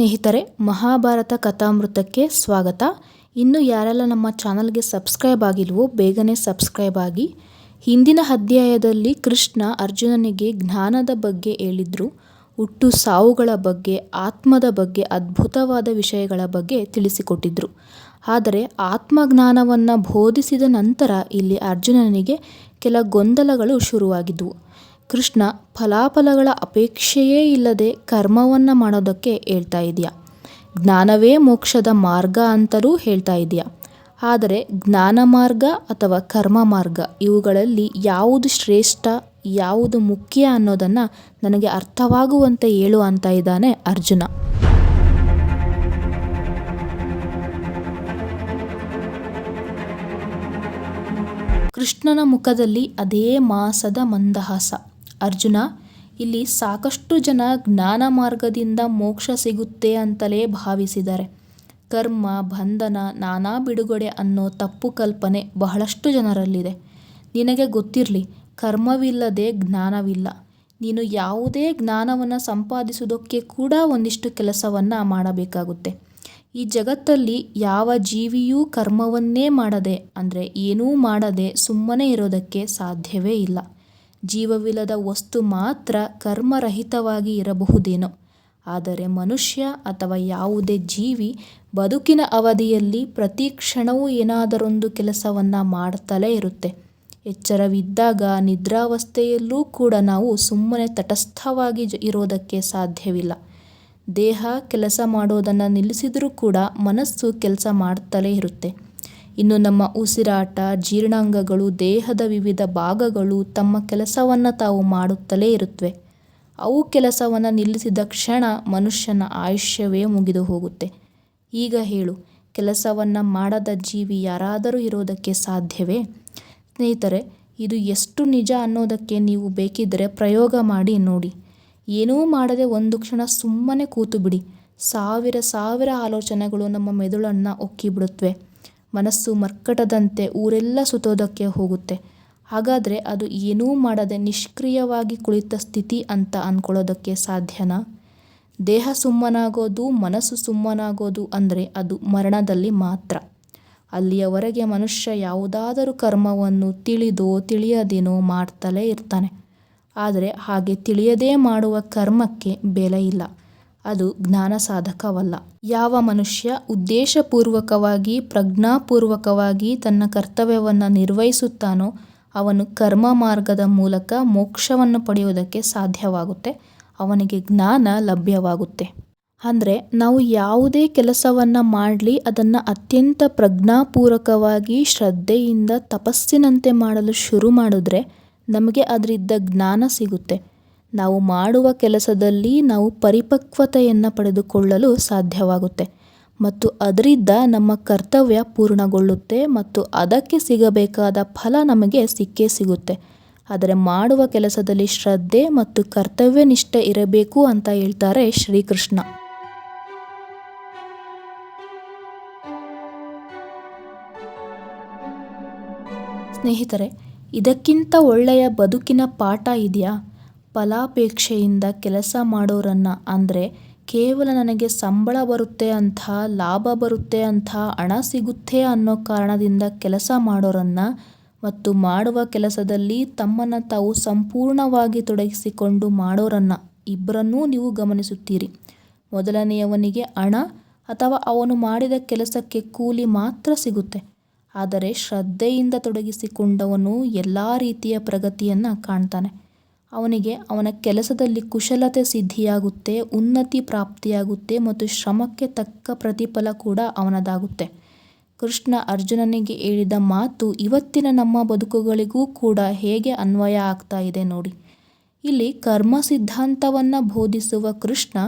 ಸ್ನೇಹಿತರೆ, ಮಹಾಭಾರತ ಕಥಾಮೃತಕ್ಕೆ ಸ್ವಾಗತ. ಇನ್ನು ಯಾರೆಲ್ಲ ನಮ್ಮ ಚಾನಲ್ಗೆ ಸಬ್ಸ್ಕ್ರೈಬ್ ಆಗಿಲ್ವೋ ಬೇಗನೆ ಸಬ್ಸ್ಕ್ರೈಬ್ ಆಗಿ. ಹಿಂದಿನ ಅಧ್ಯಾಯದಲ್ಲಿ ಕೃಷ್ಣ ಅರ್ಜುನನಿಗೆ ಜ್ಞಾನದ ಬಗ್ಗೆ ಹೇಳಿದ್ರು. ಹುಟ್ಟು ಸಾವುಗಳ ಬಗ್ಗೆ, ಆತ್ಮದ ಬಗ್ಗೆ, ಅದ್ಭುತವಾದ ವಿಷಯಗಳ ಬಗ್ಗೆ ತಿಳಿಸಿಕೊಟ್ಟಿದ್ರು. ಆದರೆ ಆತ್ಮಜ್ಞಾನವನ್ನು ಬೋಧಿಸಿದ ನಂತರ ಇಲ್ಲಿ ಅರ್ಜುನನಿಗೆ ಕೆಲ ಗೊಂದಲಗಳು ಶುರುವಾಗಿದ್ವು. ಕೃಷ್ಣ ಫಲಾಫಲಗಳ ಅಪೇಕ್ಷೆಯೇ ಇಲ್ಲದೆ ಕರ್ಮವನ್ನು ಮಾಡೋದಕ್ಕೆ ಹೇಳ್ತಾ ಇದೆಯಾ? ಜ್ಞಾನವೇ ಮೋಕ್ಷದ ಮಾರ್ಗ ಅಂತಲೂ ಹೇಳ್ತಾ ಇದೆಯಾ? ಆದರೆ ಜ್ಞಾನ ಮಾರ್ಗ ಅಥವಾ ಕರ್ಮ ಮಾರ್ಗ ಇವುಗಳಲ್ಲಿ ಯಾವುದು ಶ್ರೇಷ್ಠ, ಯಾವುದು ಮುಖ್ಯ ಅನ್ನೋದನ್ನು ನನಗೆ ಅರ್ಥವಾಗುವಂತೆ ಹೇಳು ಅಂತ ಇದ್ದಾನೆ ಅರ್ಜುನ. ಕೃಷ್ಣನ ಮುಖದಲ್ಲಿ ಅದೇ ಮಾಸದ ಮಂದಹಾಸ. ಅರ್ಜುನ, ಇಲ್ಲಿ ಸಾಕಷ್ಟು ಜನ ಜ್ಞಾನ ಮಾರ್ಗದಿಂದ ಮೋಕ್ಷ ಸಿಗುತ್ತೆ ಅಂತಲೇ ಭಾವಿಸಿದ್ದಾರೆ ಕರ್ಮ, ಬಂಧನ, ನಾನಾ ಬಿಡುಗಡೆ ಅನ್ನೋ ತಪ್ಪು ಕಲ್ಪನೆ ಬಹಳಷ್ಟು ಜನರಲ್ಲಿದೆ. ನಿನಗೆ ಗೊತ್ತಿರಲಿ, ಕರ್ಮವಿಲ್ಲದೆ ಜ್ಞಾನವಿಲ್ಲ. ನೀನು ಯಾವುದೇ ಜ್ಞಾನವನ್ನು ಸಂಪಾದಿಸುವುದಕ್ಕೆ ಕೂಡ ಒಂದಿಷ್ಟು ಕೆಲಸವನ್ನು ಮಾಡಬೇಕಾಗುತ್ತೆ. ಈ ಜಗತ್ತಲ್ಲಿ ಯಾವ ಜೀವಿಯೂ ಕರ್ಮವನ್ನೇ ಮಾಡದೆ, ಅಂದರೆ ಏನೂ ಮಾಡದೆ ಸುಮ್ಮನೆ ಇರೋದಕ್ಕೆ ಸಾಧ್ಯವೇ ಇಲ್ಲ. ಜೀವವಿಲ್ಲದ ವಸ್ತು ಮಾತ್ರ ಕರ್ಮರಹಿತವಾಗಿ ಇರಬಹುದೇನೋ? ಆದರೆ ಮನುಷ್ಯ ಅಥವಾ ಯಾವುದೇ ಜೀವಿ ಬದುಕಿನ ಅವಧಿಯಲ್ಲಿ ಪ್ರತಿ ಕ್ಷಣವೂ ಏನಾದರೊಂದು ಕೆಲಸವನ್ನು ಮಾಡ್ತಲೇ ಇರುತ್ತೆ. ಎಚ್ಚರವಿದ್ದಾಗ ನಿದ್ರಾವಸ್ಥೆಯಲ್ಲೂ ಕೂಡ ನಾವು ಸುಮ್ಮನೆ ತಟಸ್ಥವಾಗಿ ಇರೋದಕ್ಕೆ ಸಾಧ್ಯವಿಲ್ಲ. ದೇಹ ಕೆಲಸ ಮಾಡೋದನ್ನು ನಿಲ್ಲಿಸಿದರೂ ಕೂಡ ಮನಸ್ಸು ಕೆಲಸ ಮಾಡ್ತಲೇ ಇರುತ್ತೆ. ಇನ್ನು ನಮ್ಮ ಉಸಿರಾಟ, ಜೀರ್ಣಾಂಗಗಳು, ದೇಹದ ವಿವಿಧ ಭಾಗಗಳು ತಮ್ಮ ಕೆಲಸವನ್ನು ತಾವು ಮಾಡುತ್ತಲೇ ಇರುತ್ತವೆ ಅವು ಕೆಲಸವನ್ನು ನಿಲ್ಲಿಸಿದ ಕ್ಷಣ ಮನುಷ್ಯನ ಆಯುಷ್ಯವೇ ಮುಗಿದು ಹೋಗುತ್ತೆ. ಈಗ ಹೇಳು, ಕೆಲಸವನ್ನು ಮಾಡದ ಜೀವಿ ಯಾರಾದರೂ ಇರೋದಕ್ಕೆ ಸಾಧ್ಯವೇ? ಸ್ನೇಹಿತರೆ, ಇದು ಎಷ್ಟು ನಿಜ ಅನ್ನೋದಕ್ಕೆ ನೀವು ಬೇಕಿದ್ದರೆ ಪ್ರಯೋಗ ಮಾಡಿ ನೋಡಿ. ಏನೂ ಮಾಡದೆ ಒಂದು ಕ್ಷಣ ಸುಮ್ಮನೆ ಕೂತು ಬಿಡಿ. ಸಾವಿರ ಸಾವಿರ ಆಲೋಚನೆಗಳು ನಮ್ಮ ಮೆದುಳನ್ನು ಒಕ್ಕಿಬಿಡುತ್ತವೆ ಮನಸ್ಸು ಮರ್ಕಟದಂತೆ ಊರೆಲ್ಲ ಸುತ್ತೋದಕ್ಕೆ ಹೋಗುತ್ತೆ. ಹಾಗಾದರೆ ಅದು ಏನೂ ಮಾಡದೆ ನಿಷ್ಕ್ರಿಯವಾಗಿ ಕುಳಿತ ಸ್ಥಿತಿ ಅಂತ ಅಂದ್ಕೊಳ್ಳೋದಕ್ಕೆ ಸಾಧ್ಯನಾ? ದೇಹ ಸುಮ್ಮನಾಗೋದು, ಮನಸ್ಸು ಸುಮ್ಮನಾಗೋದು ಅಂದರೆ ಅದು ಮರಣದಲ್ಲಿ ಮಾತ್ರ. ಅಲ್ಲಿಯವರೆಗೆ ಮನುಷ್ಯ ಯಾವುದಾದರೂ ಕರ್ಮವನ್ನು ತಿಳಿದೋ ತಿಳಿಯದೇನೋ ಮಾಡ್ತಲೇ ಇರ್ತಾನೆ. ಆದರೆ ಹಾಗೆ ತಿಳಿಯದೇ ಮಾಡುವ ಕರ್ಮಕ್ಕೆ ಬೆಲೆ ಇಲ್ಲ. ಅದು ಜ್ಞಾನ ಸಾಧಕವಲ್ಲ ಯಾವ ಮನುಷ್ಯ ಉದ್ದೇಶಪೂರ್ವಕವಾಗಿ, ಪ್ರಜ್ಞಾಪೂರ್ವಕವಾಗಿ ತನ್ನ ಕರ್ತವ್ಯವನ್ನು ನಿರ್ವಹಿಸುತ್ತಾನೋ, ಅವನು ಕರ್ಮ ಮಾರ್ಗದ ಮೂಲಕ ಮೋಕ್ಷವನ್ನು ಪಡೆಯುವುದಕ್ಕೆ ಸಾಧ್ಯವಾಗುತ್ತೆ. ಅವನಿಗೆ ಜ್ಞಾನ ಲಭ್ಯವಾಗುತ್ತೆ. ಅಂದರೆ ನಾವು ಯಾವುದೇ ಕೆಲಸವನ್ನು ಮಾಡಲಿ, ಅದನ್ನು ಅತ್ಯಂತ ಪ್ರಜ್ಞಾಪೂರ್ವಕವಾಗಿ, ಶ್ರದ್ಧೆಯಿಂದ, ತಪಸ್ಸಿನಂತೆ ಮಾಡಲು ಶುರು ಮಾಡಿದ್ರೆ ನಮಗೆ ಅದರಿದ್ದ ಜ್ಞಾನ ಸಿಗುತ್ತೆ. ನಾವು ಮಾಡುವ ಕೆಲಸದಲ್ಲಿ ನಾವು ಪರಿಪಕ್ವತೆಯನ್ನು ಪಡೆದುಕೊಳ್ಳಲು ಸಾಧ್ಯವಾಗುತ್ತೆ. ಮತ್ತು ಅದರಿಂದ ನಮ್ಮ ಕರ್ತವ್ಯ ಪೂರ್ಣಗೊಳ್ಳುತ್ತೆ ಮತ್ತು ಅದಕ್ಕೆ ಸಿಗಬೇಕಾದ ಫಲ ನಮಗೆ ಸಿಕ್ಕೇ ಸಿಗುತ್ತೆ. ಆದರೆ ಮಾಡುವ ಕೆಲಸದಲ್ಲಿ ಶ್ರದ್ಧೆ ಮತ್ತು ಕರ್ತವ್ಯ ನಿಷ್ಠೆ ಇರಬೇಕು ಅಂತ ಹೇಳ್ತಾರೆ ಶ್ರೀಕೃಷ್ಣ. ಸ್ನೇಹಿತರೆ, ಇದಕ್ಕಿಂತ ಒಳ್ಳೆಯ ಬದುಕಿನ ಪಾಠ ಇದೆಯಾ? ಫಲಾಪೇಕ್ಷೆಯಿಂದ ಕೆಲಸ ಮಾಡೋರನ್ನ ಅಂದರೆ ಕೇವಲ ನನಗೆ ಸಂಬಳ ಬರುತ್ತೆ ಅಂತ ಲಾಭ ಬರುತ್ತೆ ಅಂತ ಹಣ ಸಿಗುತ್ತೆ ಅನ್ನೋ ಕಾರಣದಿಂದ ಕೆಲಸ ಮಾಡೋರನ್ನ ಮತ್ತು ಮಾಡುವ ಕೆಲಸದಲ್ಲಿ ತಮ್ಮನ್ನು ತಾವು ಸಂಪೂರ್ಣವಾಗಿ ತೊಡಗಿಸಿಕೊಂಡು ಮಾಡೋರನ್ನು ಇಬ್ಬರನ್ನೂ ನೀವು ಗಮನಿಸುತ್ತೀರಿ. ಮೊದಲನೆಯವನಿಗೆ ಹಣ ಅಥವಾ ಅವನು ಮಾಡಿದ ಕೆಲಸಕ್ಕೆ ಕೂಲಿ ಮಾತ್ರ ಸಿಗುತ್ತೆ. ಆದರೆ ಶ್ರದ್ಧೆಯಿಂದ ತೊಡಗಿಸಿಕೊಂಡವನು ಎಲ್ಲ ರೀತಿಯ ಪ್ರಗತಿಯನ್ನು ಕಾಣ್ತಾನೆ. ಅವನಿಗೆ ಅವನ ಕೆಲಸದಲ್ಲಿ ಕುಶಲತೆ ಸಿದ್ಧಿಯಾಗುತ್ತೆ, ಉನ್ನತಿ ಪ್ರಾಪ್ತಿಯಾಗುತ್ತೆ ಮತ್ತು ಶ್ರಮಕ್ಕೆ ತಕ್ಕ ಪ್ರತಿಫಲ ಕೂಡ ಅವನದಾಗುತ್ತೆ. ಕೃಷ್ಣ ಅರ್ಜುನನಿಗೆ ಹೇಳಿದ ಮಾತು ಇವತ್ತಿನ ನಮ್ಮ ಬದುಕುಗಳಿಗೂ ಕೂಡ ಹೇಗೆ ಅನ್ವಯ ಆಗ್ತಾ ಇದೆ ನೋಡಿ. ಇಲ್ಲಿ ಕರ್ಮ ಸಿದ್ಧಾಂತವನ್ನು ಬೋಧಿಸುವ ಕೃಷ್ಣ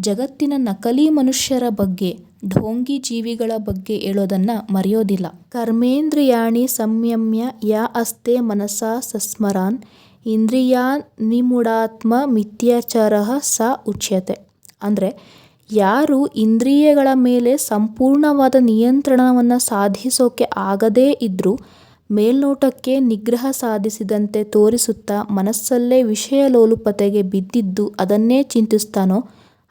ಜಗತ್ತಿನ ನಕಲಿ ಮನುಷ್ಯರ ಬಗ್ಗೆ, ಢೋಂಗಿ ಜೀವಿಗಳ ಬಗ್ಗೆ ಹೇಳೋದನ್ನು ಮರೆಯೋದಿಲ್ಲ. ಕರ್ಮೇಂದ್ರಿಯಾಣಿ ಸಂಯಮ್ಯ ಯಾ ಅಸ್ತೆ ಮನಸಾ ಸಸ್ಮರಾನ್ ಇಂದ್ರಿಯಾನ್ ನಿಮುಡಾತ್ಮ ಮಿಥ್ಯಾಚಾರ ಸ ಉಚ್ಯತೆ. ಅಂದರೆ ಯಾರು ಇಂದ್ರಿಯಗಳ ಮೇಲೆ ಸಂಪೂರ್ಣವಾದ ನಿಯಂತ್ರಣವನ್ನು ಸಾಧಿಸೋಕೆ ಆಗದೇ ಇದ್ದರೂ ಮೇಲ್ನೋಟಕ್ಕೆ ನಿಗ್ರಹ ಸಾಧಿಸಿದಂತೆ ತೋರಿಸುತ್ತಾ ಮನಸ್ಸಲ್ಲೇ ವಿಷಯ ಲೋಲುಪತೆಗೆ ಬಿದ್ದಿದ್ದು ಅದನ್ನೇ ಚಿಂತಿಸ್ತಾನೋ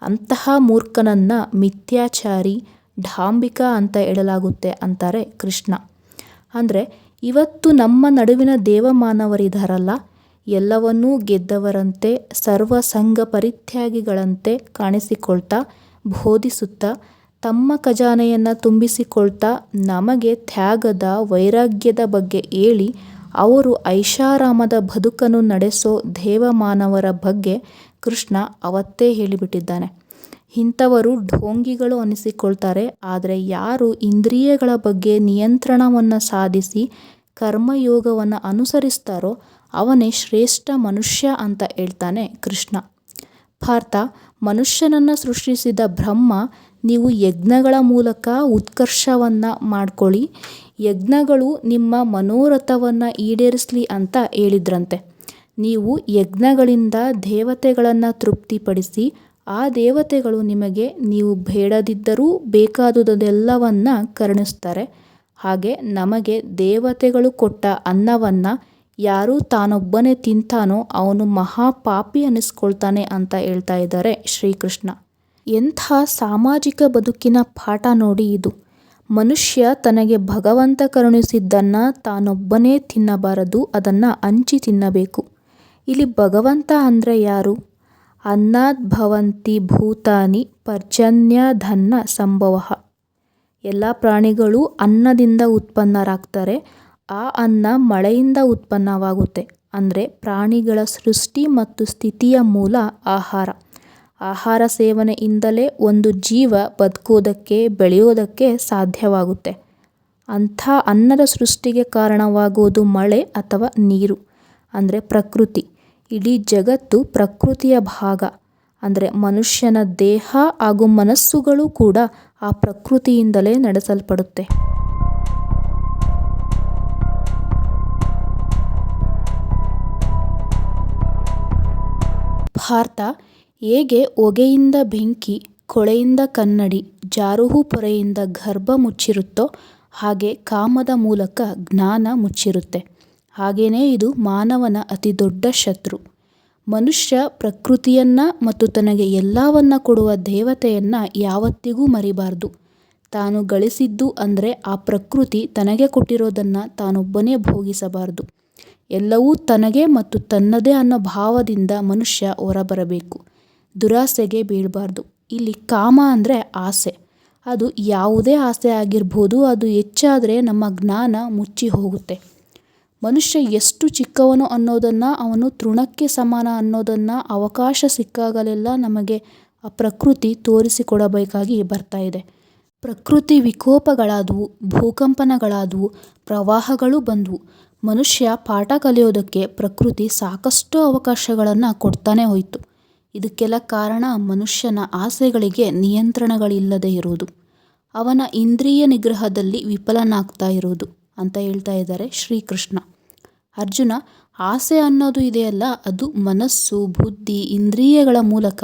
ಅಂತಹ ಮೂರ್ಖನನ್ನು ಮಿಥ್ಯಾಚಾರಿ ಢಾಂಬಿಕ ಅಂತ ಹೇಳಲಾಗುತ್ತೆ ಅಂತಾರೆ ಕೃಷ್ಣ. ಅಂದರೆ ಇವತ್ತು ನಮ್ಮ ನಡುವಿನ ದೇವಮಾನವರಿದ್ದಾರಲ್ಲ ಎಲ್ಲವನ್ನೂ ಗೆದ್ದವರಂತೆ ಸರ್ವ ಸಂಘ ಪರಿತ್ಯಾಗಿಗಳಂತೆ ಕಾಣಿಸಿಕೊಳ್ತಾ, ಬೋಧಿಸುತ್ತಾ, ತಮ್ಮ ಖಜಾನೆಯನ್ನು ತುಂಬಿಸಿಕೊಳ್ತಾ, ನಮಗೆ ತ್ಯಾಗದ, ವೈರಾಗ್ಯದ ಬಗ್ಗೆ ಹೇಳಿ, ಅವರು ಐಷಾರಾಮದ ಬದುಕನ್ನು ನಡೆಸೋ ದೇವಮಾನವರ ಬಗ್ಗೆ ಕೃಷ್ಣ ಅವತ್ತೇ ಹೇಳಿಬಿಟ್ಟಿದ್ದಾನೆ. ಇಂಥವರು ಢೋಂಗಿಗಳು ಅನಿಸಿಕೊಳ್ತಾರೆ, ಆದರೆ ಯಾರು ಇಂದ್ರಿಯಗಳ ಬಗ್ಗೆ ನಿಯಂತ್ರಣವನ್ನು ಸಾಧಿಸಿ, ಕರ್ಮಯೋಗವನ್ನು ಅನುಸರಿಸ್ತಾರೋ ಅವನೇ ಶ್ರೇಷ್ಠ ಮನುಷ್ಯ ಅಂತ ಹೇಳ್ತಾನೆ ಕೃಷ್ಣ. ಪಾರ್ಥ, ಮನುಷ್ಯನನ್ನು ಸೃಷ್ಟಿಸಿದ ಬ್ರಹ್ಮ, ನೀವು ಯಜ್ಞಗಳ ಮೂಲಕ ಉತ್ಕರ್ಷವನ್ನು ಮಾಡ್ಕೊಳ್ಳಿ, ಯಜ್ಞಗಳು ನಿಮ್ಮ ಮನೋರಥವನ್ನು ಈಡೇರಿಸಲಿ ಅಂತ ಹೇಳಿದ್ರಂತೆ. ನೀವು ಯಜ್ಞಗಳಿಂದ ದೇವತೆಗಳನ್ನು ತೃಪ್ತಿಪಡಿಸಿ, ಆ ದೇವತೆಗಳು ನಿಮಗೆ ನೀವು ಬೇಡದಿದ್ದರೂ ಬೇಕಾದುದೆಲ್ಲವನ್ನು ಕರುಣಿಸ್ತಾರೆ. ಹಾಗೆ ನಮಗೆ ದೇವತೆಗಳು ಕೊಟ್ಟ ಅನ್ನವನ್ನು ಯಾರು ತಾನೊಬ್ಬನೇ ತಿಂತಾನೋ ಅವನು ಮಹಾಪಾಪಿ ಅನ್ನಿಸ್ಕೊಳ್ತಾನೆ ಅಂತ ಹೇಳ್ತಾ ಇದ್ದಾರೆ ಶ್ರೀಕೃಷ್ಣ. ಎಂಥ ಸಾಮಾಜಿಕ ಬದುಕಿನ ಪಾಠ ನೋಡಿ ಇದು. ಮನುಷ್ಯ ತನಗೆ ಭಗವಂತ ಕರುಣಿಸಿದ್ದನ್ನು ತಾನೊಬ್ಬನೇ ತಿನ್ನಬಾರದು, ಅದನ್ನು ಹಂಚಿ ತಿನ್ನಬೇಕು. ಇಲ್ಲಿ ಭಗವಂತ ಅಂದರೆ ಯಾರು? ಅನ್ನಾದ್ ಭವಂತಿ ಭೂತಾನಿ ಪರ್ಜನ್ಯಧನ್ನ ಸಂಭವ. ಎಲ್ಲ ಪ್ರಾಣಿಗಳು ಅನ್ನದಿಂದ ಉತ್ಪನ್ನರಾಗ್ತಾರೆ ಆ ಅನ್ನ ಮಳೆಯಿಂದ ಉತ್ಪನ್ನವಾಗುತ್ತೆ, ಅಂದರೆ ಪ್ರಾಣಿಗಳ ಸೃಷ್ಟಿ ಮತ್ತು ಸ್ಥಿತಿಯ ಮೂಲ ಆಹಾರ. ಆಹಾರ ಸೇವನೆಯಿಂದಲೇ ಒಂದು ಜೀವ ಬದುಕೋದಕ್ಕೆ ಬೆಳೆಯೋದಕ್ಕೆ ಸಾಧ್ಯವಾಗುತ್ತೆ. ಅಂಥ ಅನ್ನದ ಸೃಷ್ಟಿಗೆ ಕಾರಣವಾಗುವುದು ಮಳೆ ಅಥವಾ ನೀರು, ಅಂದರೆ ಪ್ರಕೃತಿ. ಇಡೀ ಜಗತ್ತು ಪ್ರಕೃತಿಯ ಭಾಗ, ಅಂದರೆ ಮನುಷ್ಯನ ದೇಹ ಹಾಗೂ ಮನಸ್ಸುಗಳು ಕೂಡ ಆ ಪ್ರಕೃತಿಯಿಂದಲೇ ನಡೆಸಲ್ಪಡುತ್ತೆ. ಭಾರತ ಹೇಗೆ ಹೊಗೆಯಿಂದ ಬೆಂಕಿ, ಕೊಳೆಯಿಂದ ಕನ್ನಡಿ, ಜಾರುಹು ಪೊರೆಯಿಂದ ಗರ್ಭ ಮುಚ್ಚಿರುತ್ತೋ, ಹಾಗೆ ಕಾಮದ ಮೂಲಕ ಜ್ಞಾನ ಮುಚ್ಚಿರುತ್ತೆ. ಹಾಗೆಯೇ ಇದು ಮಾನವನ ಅತಿ ದೊಡ್ಡ ಶತ್ರು. ಮನುಷ್ಯ ಪ್ರಕೃತಿಯನ್ನು ಮತ್ತು ತನಗೆ ಎಲ್ಲವನ್ನ ಕೊಡುವ ದೇವತೆಯನ್ನು ಯಾವತ್ತಿಗೂ ಮರಿಬಾರ್ದು. ತಾನು ಗಳಿಸಿದ್ದು ಅಂದರೆ ಆ ಪ್ರಕೃತಿ ತನಗೆ ಕೊಟ್ಟಿರೋದನ್ನು ತಾನೊಬ್ಬನೇ ಭೋಗಿಸಬಾರದು. ಎಲ್ಲವೂ ತನಗೆ ಮತ್ತು ತನ್ನದೇ ಅನ್ನೋ ಭಾವದಿಂದ ಮನುಷ್ಯ ಹೊರಬರಬೇಕು. ದುರಾಸೆಗೆ ಬೀಳಬಾರ್ದು. ಇಲ್ಲಿ ಕಾಮ ಅಂದರೆ ಆಸೆ. ಅದು ಯಾವುದೇ ಆಸೆ ಆಗಿರ್ಬೋದು, ಅದು ಹೆಚ್ಚಾದರೆ ನಮ್ಮ ಜ್ಞಾನ ಮುಚ್ಚಿ ಹೋಗುತ್ತೆ. ಮನುಷ್ಯ ಎಷ್ಟು ಚಿಕ್ಕವನು ಅನ್ನೋದನ್ನು, ಅವನು ತೃಣಕ್ಕೆ ಸಮಾನ ಅನ್ನೋದನ್ನು ಅವಕಾಶ ಸಿಕ್ಕಾಗಲೆಲ್ಲ ನಮಗೆ ಆ ಪ್ರಕೃತಿ ತೋರಿಸಿಕೊಡಬೇಕಾಗಿ ಬರ್ತಾ ಇದೆ. ಪ್ರಕೃತಿ ವಿಕೋಪಗಳಾದವು, ಭೂಕಂಪನಗಳಾದವು, ಪ್ರವಾಹಗಳು ಬಂದವು. ಮನುಷ್ಯ ಪಾಠ ಕಲಿಯೋದಕ್ಕೆ ಪ್ರಕೃತಿ ಸಾಕಷ್ಟು ಅವಕಾಶಗಳನ್ನು ಕೊಡ್ತಾನೆ ಹೋಯಿತು. ಇದಕ್ಕೆಲ್ಲ ಕಾರಣ ಮನುಷ್ಯನ ಆಸೆಗಳಿಗೆ ನಿಯಂತ್ರಣಗಳಿಲ್ಲದೆ ಇರುವುದು. ಅವನ ಇಂದ್ರಿಯ ನಿಗ್ರಹದಲ್ಲಿ ವಿಫಲನಾಗ್ತಾ ಇರುವುದು ಅಂತ ಹೇಳ್ತಾ ಇದ್ದಾರೆ ಶ್ರೀಕೃಷ್ಣ. ಅರ್ಜುನ, ಆಸೆ ಅನ್ನೋದು ಇದೆಯಲ್ಲ, ಅದು ಮನಸ್ಸು, ಬುದ್ಧಿ, ಇಂದ್ರಿಯಗಳ ಮೂಲಕ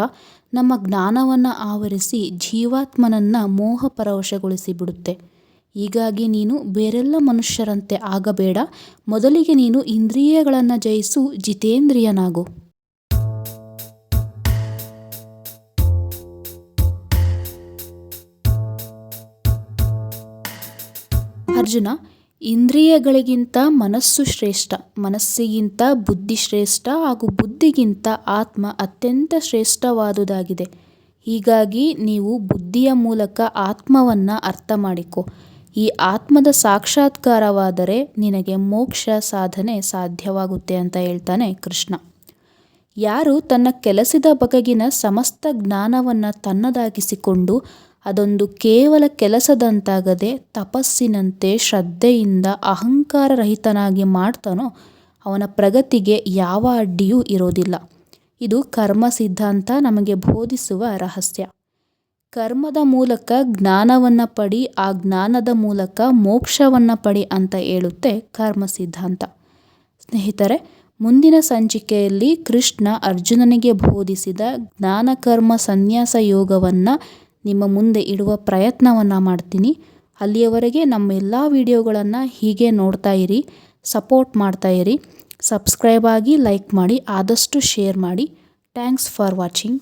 ನಮ್ಮ ಜ್ಞಾನವನ್ನು ಆವರಿಸಿ ಜೀವಾತ್ಮನನ್ನು ಮೋಹ ಪರವಶಗೊಳಿಸಿ ಬಿಡುತ್ತೆ. ಹೀಗಾಗಿ ನೀನು ಬೇರೆಲ್ಲ ಮನುಷ್ಯರಂತೆ ಆಗಬೇಡ. ಮೊದಲಿಗೆ ನೀನು ಇಂದ್ರಿಯಗಳನ್ನು ಜಯಿಸು, ಜಿತೇಂದ್ರಿಯನಾಗು. ಅರ್ಜುನ, ಇಂದ್ರಿಯಗಳಿಗಿಂತ ಮನಸ್ಸು ಶ್ರೇಷ್ಠ. ಮನಸ್ಸಿಗಿಂತ ಬುದ್ಧಿ ಶ್ರೇಷ್ಠ ಹಾಗೂ ಬುದ್ಧಿಗಿಂತ ಆತ್ಮ ಅತ್ಯಂತ ಶ್ರೇಷ್ಠವಾದುದಾಗಿದೆ. ಹೀಗಾಗಿ ನೀವು ಬುದ್ಧಿಯ ಮೂಲಕ ಆತ್ಮವನ್ನು ಅರ್ಥ ಮಾಡಿಕೊ. ಈ ಆತ್ಮದ ಸಾಕ್ಷಾತ್ಕಾರವಾದರೆ ನಿನಗೆ ಮೋಕ್ಷ ಸಾಧನೆ ಸಾಧ್ಯವಾಗುತ್ತೆ ಅಂತ ಹೇಳ್ತಾನೆ ಕೃಷ್ಣ. ಯಾರು ತನ್ನ ಕೆಲಸದ ಬಗೆಗಿನ ಸಮಸ್ತ ಜ್ಞಾನವನ್ನು ತನ್ನದಾಗಿಸಿಕೊಂಡು ಅದೊಂದು ಕೇವಲ ಕೆಲಸದಂತಾಗದೆ ತಪಸ್ಸಿನಂತೆ ಶ್ರದ್ಧೆಯಿಂದ ಅಹಂಕಾರರಹಿತನಾಗಿ ಮಾಡ್ತಾನೋ ಅವನ ಪ್ರಗತಿಗೆ ಯಾವ ಅಡ್ಡಿಯೂ ಇರೋದಿಲ್ಲ. ಇದು ಕರ್ಮ ಸಿದ್ಧಾಂತ ನಮಗೆ ಬೋಧಿಸುವ ರಹಸ್ಯ. ಕರ್ಮದ ಮೂಲಕ ಜ್ಞಾನವನ್ನು ಪಡಿ, ಆ ಜ್ಞಾನದ ಮೂಲಕ ಮೋಕ್ಷವನ್ನು ಪಡಿ ಅಂತ ಹೇಳುತ್ತೆ ಕರ್ಮ ಸಿದ್ಧಾಂತ. ಸ್ನೇಹಿತರೆ, ಮುಂದಿನ ಸಂಚಿಕೆಯಲ್ಲಿ ಕೃಷ್ಣ ಅರ್ಜುನನಿಗೆ ಬೋಧಿಸಿದ ಜ್ಞಾನಕರ್ಮ ಸನ್ಯಾಸ ಯೋಗವನ್ನು ನಿಮ್ಮ ಮುಂದೆ ಇಡುವ ಪ್ರಯತ್ನವನ್ನು ಮಾಡ್ತೀನಿ. ಅಲ್ಲಿಯವರೆಗೆ ನಮ್ಮ ಎಲ್ಲ ವಿಡಿಯೋಗಳನ್ನು ಹೀಗೆ ನೋಡ್ತಾ ಇರಿ, ಸಪೋರ್ಟ್ ಮಾಡ್ತಾ ಇರಿ. ಸಬ್ಸ್ಕ್ರೈಬ್ ಆಗಿ ಲೈಕ್ ಮಾಡಿ, ಆದಷ್ಟು ಶೇರ್ ಮಾಡಿ. Thanks for watching.